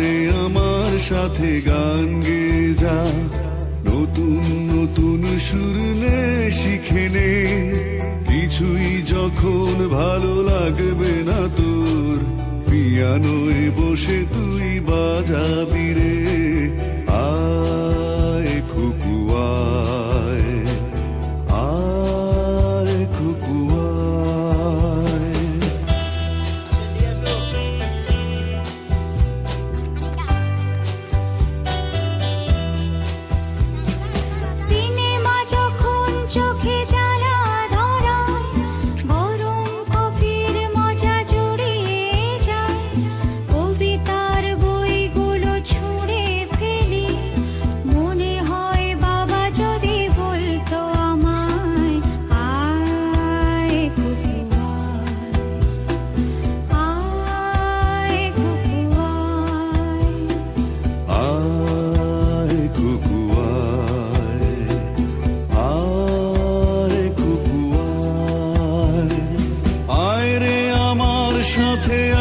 রে আমার সাথে গান গে যা নতুন নতুন সুর নে শিখে নে। কিছুই যখন ভালো লাগবে না তোর, পিয়ানোয় বসে তুই বাজাবি।